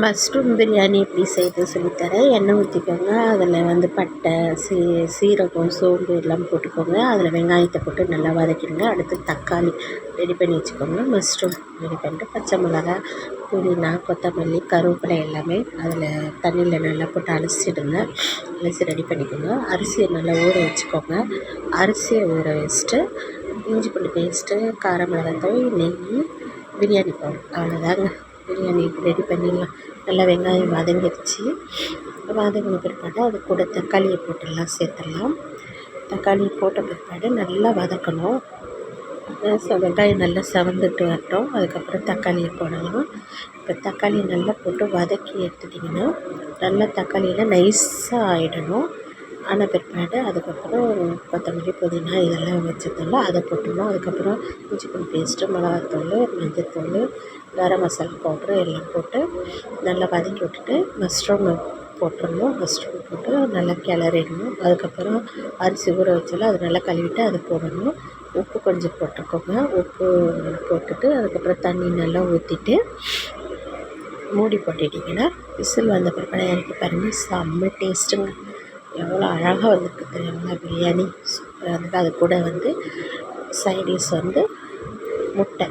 Mushroom biryani எப்படி செய்யுது சொல்லித்தரேன். எண்ணெய் ஊற்றிக்கோங்க அதில் வந்து பட்டை சீ சீரகம் சோம்பு எல்லாம் போட்டுக்கோங்க. அதில் வெங்காயத்தை போட்டு நல்லா வதக்கிடுங்க. அடுத்து தக்காளி ரெடி பண்ணி வச்சுக்கோங்க. மஷ்ரூம் ரெடி பண்ணிட்டு பச்சை மிளகா புதினா கொத்தமல்லி கருவேப்பிலை எல்லாமே அதில் தண்ணியில் நல்லா போட்டு அலசிடுங்க. அலசி ரெடி பண்ணிக்கோங்க. அரிசியை நல்லா ஊற வச்சுக்கோங்க. அரிசியை ஊற வச்சுட்டு இஞ்சி பூண்டு பேஸ்ட்டு கார மிளகாத்தூள் நெய் பிரியாணி பவுடர். அவ்வளோதாங்க. பிரியாணி ரெடி பண்ணிடலாம். நல்லா வெங்காயம் வதங்கிடுச்சு வதங்கின பிற்பாடு அது கூட தக்காளியை போட்டுடலாம் சேர்த்துடலாம். தக்காளி போட்ட பிற்பாடு நல்லா வதக்கணும். வெங்காயம் நல்லா செவந்துட்டு வரட்டும். அதுக்கப்புறம் தக்காளியை போடலாம். இப்போ தக்காளி நல்லா போட்டு வதக்கி எடுத்துட்டிங்கன்னா நல்லா தக்காளியில் நைஸாக ஆகிடணும் ஆன பிற்பாடு அதுக்கப்புறம் கொத்தமல்லி புதினா இதெல்லாம் வச்சுருந்தோம்ல அதை போட்டுடணும். அதுக்கப்புறம் இஞ்சி பூண்டு பேஸ்ட்டு மிளகாத்தூள் மஞ்சத்தூள் கரம் மசாலா பவுட்ரு எல்லாம் போட்டு நல்லா வதக்கி விட்டுட்டு மஷ்ரூமை போட்டுடணும். மஷ்ரூம் போட்டு நல்லா கிளறிடணும். அதுக்கப்புறம் அரிசி ஊற வச்சாலும் அது நல்லா கழுவிட்டு அதை போடணும். உப்பு கொஞ்சம் போட்டுக்கோங்க. உப்பு போட்டுட்டு அதுக்கப்புறம் தண்ணி நல்லா ஊற்றிட்டு மூடி போட்டுட்டிங்கன்னா விசில் வந்த பிற்பாடு இறக்கி பாருங்கள் செம்ம டேஸ்ட்டுங்க எவ்வளோ அழகாக வந்திருக்கு தெரியுங்களா பிரியாணி. சூப்பராக இருந்தது. அது கூட வந்து சைடிஷ் வந்து முட்டை.